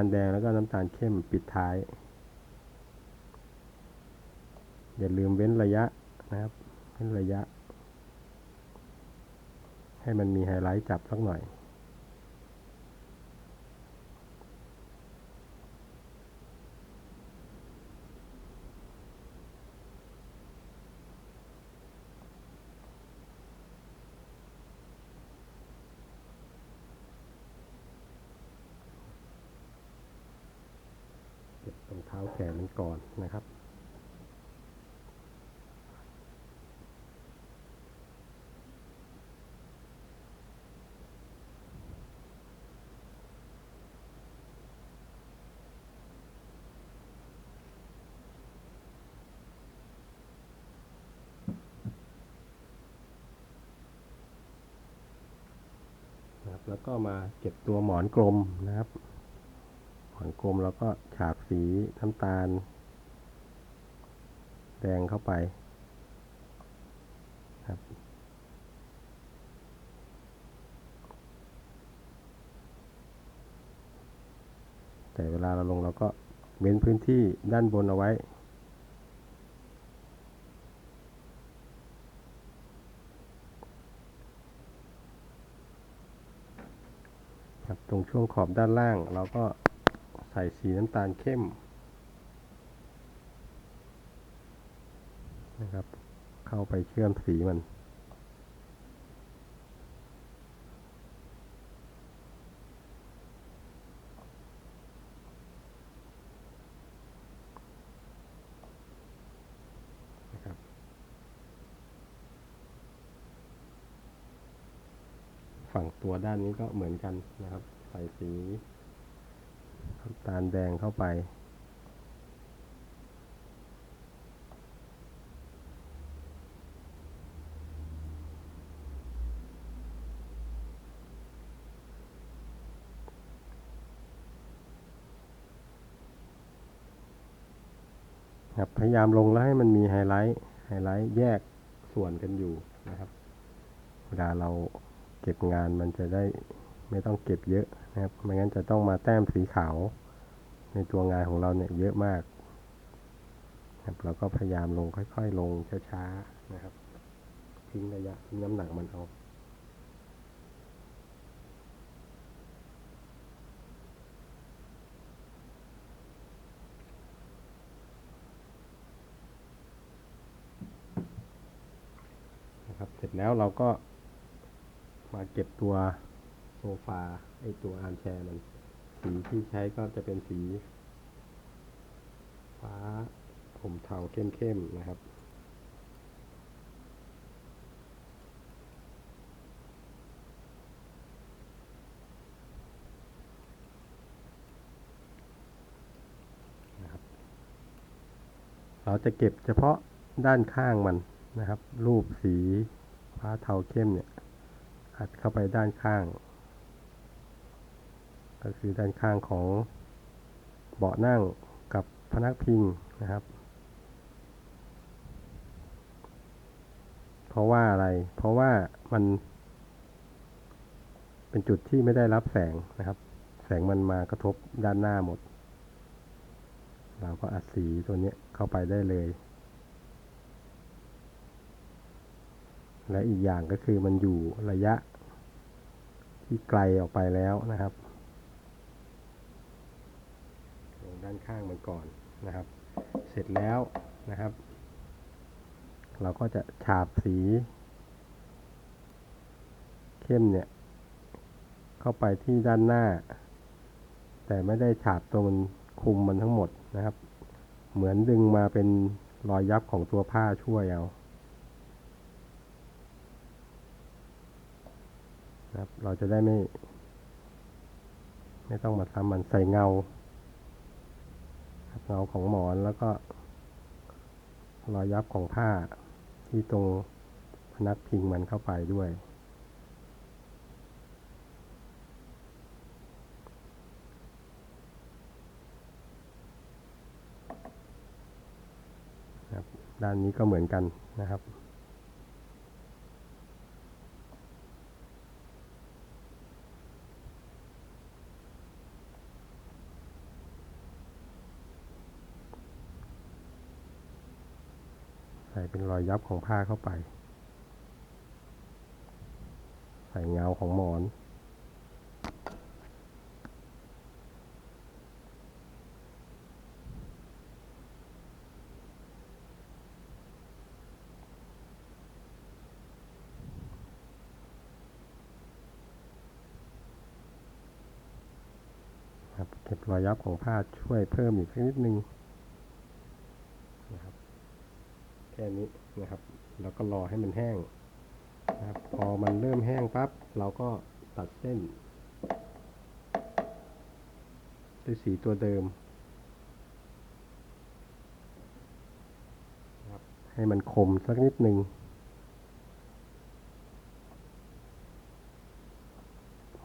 าลแดงแล้วก็น้ำตาลเข้มปิดท้าย อย่าลืมเว้นระยะนะครับ เว้นระยะ ให้มันมีไฮไลท์จับสักหน่อย เท้าแขนมันก่อนนะครับนะครับ แล้วก็มาเก็บตัวหมอนกลมนะครับ หมอนกลมแล้วก็ฉาบ สีน้ำตาล แดงเข้าไปครับแต่เวลาเราลงเราก็เว้นพื้นที่ด้านบนเอาไว้ ครับตรงช่วงขอบด้านล่างเราก็ ใส่สีน้ำตาลเข้มนะครับ เข้าไปเชื่อมสีมัน นะครับฝั่งตัวด้านนี้ก็เหมือนกันนะครับ ใส่สี น้ำตาลแดงเข้าไป พยายามลงแล้วให้มันมีไฮไลท์ ไฮไลท์แยกส่วนกันอยู่นะครับ เวลาเราเก็บงานมันจะได้ไม่ต้องเก็บเยอะ นะครับไม่งั้นจะต้องมาแต้มสีขาว ในตัวงานของเราเนี่ยเยอะมากครับเราก็พยายามลงค่อย ๆ ลงช้าๆนะครับ ทิ้งระยะทิ้งน้ำหนักมันเอานะครับเสร็จแล้วเราก็มาเก็บตัวโซฟา ไอตัวอาร์มแชร์มัน สีที่ใช้ก็จะเป็นสี ฟ้าผมเทาเข้มๆนะครับนะครับเราจะเก็บเฉพาะด้านข้างมันนะครับ รูปสีฟ้าเทาเข้มเนี่ยอัดเข้าไปด้านข้าง ก็คือด้านข้างของเบาะนั่งกับพนักพิงนะครับ เพราะว่าอะไร เพราะว่ามันเป็นจุดที่ไม่ได้รับแสงนะครับ แสงมันมากระทบด้านหน้าหมด เราก็อัดสีตัวนี้เข้าไปได้เลย และอีกอย่างก็คือมันอยู่ระยะที่ไกลออกไปแล้วนะครับ ลงด้านข้างมันก่อนนะครับ เสร็จแล้วนะครับ เราก็จะฉาบสี เข้มเนี่ย เข้าไปที่ด้านหน้า แต่ไม่ได้ฉาบตรงคุมมันทั้งหมดนะครับ เหมือนดึงมาเป็นรอยยับของตัวผ้าช่วยเอานะครับเราจะได้ไม่ ไม่ต้องมาทำมันใส่เงา เงาของหมอนแล้วก็ รอยยับของผ้าที่ตรงพนักพิงมันเข้าไปด้วย ด้านนี้ก็เหมือนกันนะครับ เป็นรอยยับของผ้าเข้าไป ใส่เงาของหมอน ครับเก็บรอยยับของผ้าช่วยเพิ่มอีกสักนิดนึงนะครับ แค่นี้นะครับ แล้วก็รอให้มันแห้งนะครับพอมันเริ่มแห้งปั๊บเราก็ตัดเส้นด้วยสีตัวเดิมนะครับให้มันคมสักนิดหนึ่ง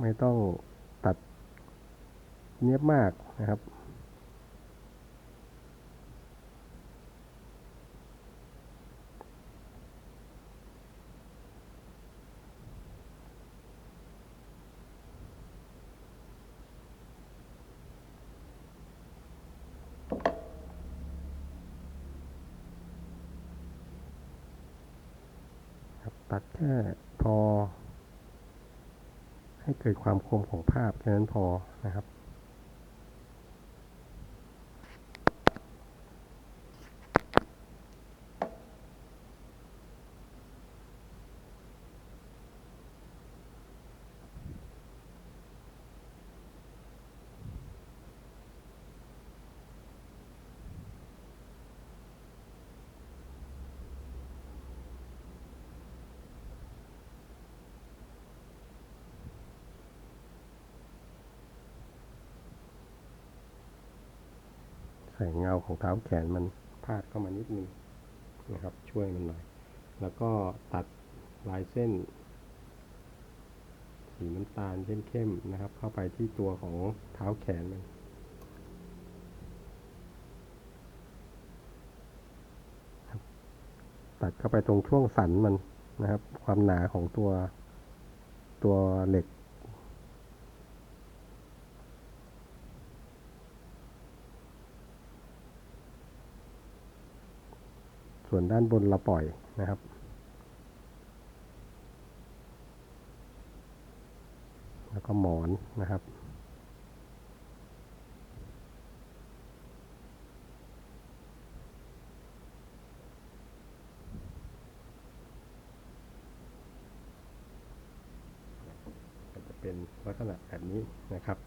ไม่ต้องตัดเนียบมากนะครับัดแค่พอ ให้เกิดความคมของภาพแค่นั้นพอนะครับ ใส่เงาของเท้าแขนมันพาดเข้ามานิดนึงนะครับ ช่วยมันหน่อย แล้วก็ตัดลายเส้น สีน้ำตาลเข้มๆนะครับ เข้าไปที่ตัวของเท้าแขนมันตัดเข้าไปตรงช่วงสันมันนะครับ ความหนาของตัวตัวเหล็ก ส่วนด้านบนเราปล่อยนะครับ แล้วก็หมอนนะครับจะเป็นลักษณะแบบนี้นะครับ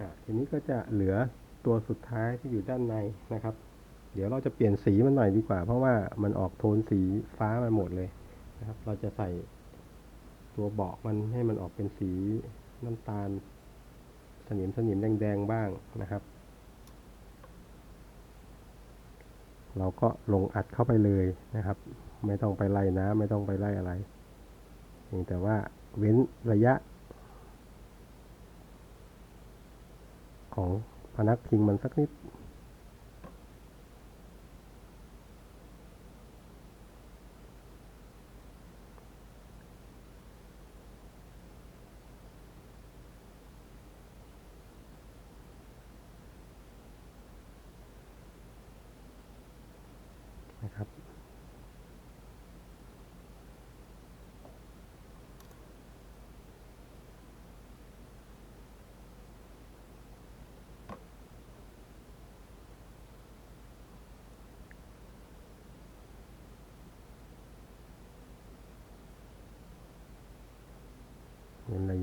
อะ ทีนี้ก็จะเหลือตัวสุดท้ายที่อยู่ด้านในนะครับ เดี๋ยวเราจะเปลี่ยนสีมันหน่อยดีกว่า เพราะว่ามันออกโทนสีฟ้ามาหมดเลยนะครับ เราจะใส่ตัวเบาะมันให้มันออกเป็นสีน้ำตาล สนิมสนิมแดงๆบ้างนะครับ เราก็ลงอัดเข้าไปเลยนะครับ ไม่ต้องไปไล่น้ำไม่ต้องไปไล่อะไรเพียงแต่ว่าเว้นระยะ ของพนักพิงมันสักนิด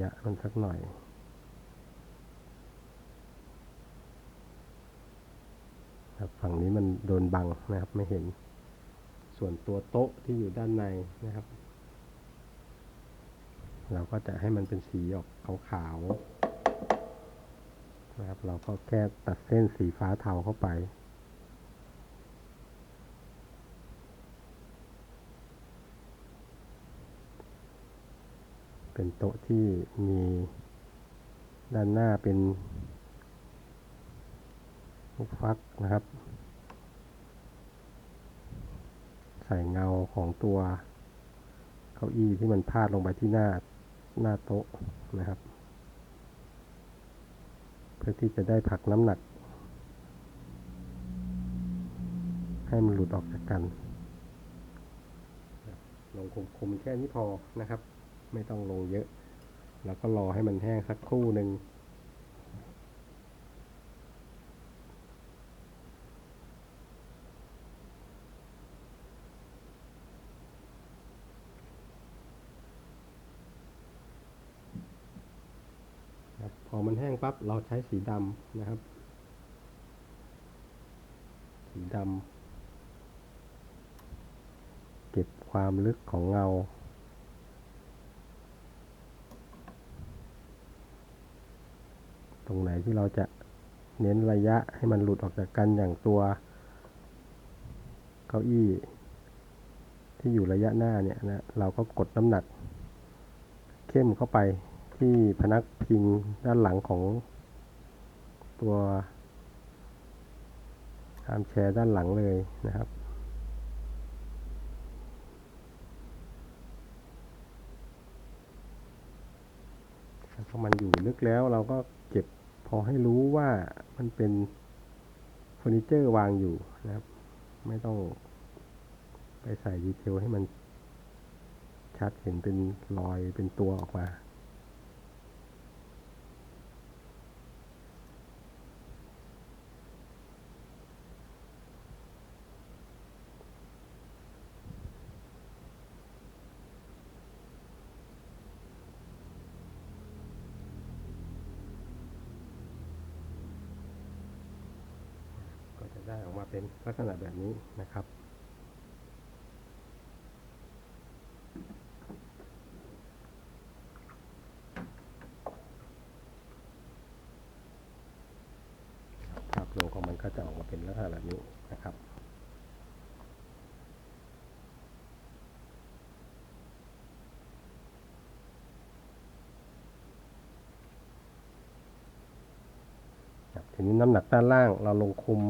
ยะมันสักหน่อย ครับฝั่งนี้มันโดนบังนะครับไม่เห็น ส่วนตัวโต๊ะที่อยู่ด้านในนะครับ เราก็จะให้มันเป็นสีออกขาวๆนะครับ เราก็แค่ตัดเส้นสีฟ้าเทาเข้าไป เป็นโต๊ะที่มีด้านหน้าเป็นลูกฟักนะครับ ใส่เงาของตัวเก้าอี้ที่มันพาดลงไปที่หน้าหน้าโต๊ะนะครับ เพื่อที่จะได้ผลักน้ำหนัก ให้มันหลุดออกจากกันลงคมๆแค่นี้พอนะครับ ไม่ต้องลงเยอะ แล้วก็รอให้มันแห้งสักครู่หนึ่งพอมันแห้งปั๊บเราใช้สีดำนะครับ สีดำเก็บความลึกของเงา ตรงไหนที่เราจะเน้นระยะให้มันหลุดออกจากกันอย่างตัว เก้าอี้ ที่อยู่ระยะหน้าเนี่ยนะเราก็กดน้ำหนัก เข้มเข้าไปที่พนักพิงด้านหลังของตัวอาร์มแชร์ด้านหลังเลยนะครับ ขอมันอยู่ลึกแล้วเราก็เก็บพอให้รู้ว่ามันเป็นเฟอร์นิเจอร์วางอยู่นะครับ ไม่ต้องไปใส่ดีเทลให้มันชัดเห็นเป็นรอยเป็นตัวออกมา ก็จะ ได้ออกมาเป็นลักษณะแบบนี้นะครับ ภาพรวมของมันก็จะออกมาเป็นลักษณะแบบนี้นะครับทีนี้น้ำหนักด้านล่างเราลงคุม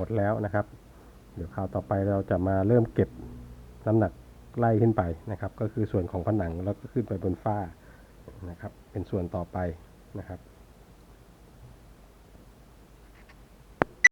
มดแล้วนะครับ เดี๋ยวคราวต่อไปเราจะมาเริ่มเก็บน้ำหนักไล่ขึ้นไปนะครับ ก็คือส่วนของผนังแล้วก็ขึ้นไปบนฝ้านะครับ เป็นส่วนต่อไปนะครับ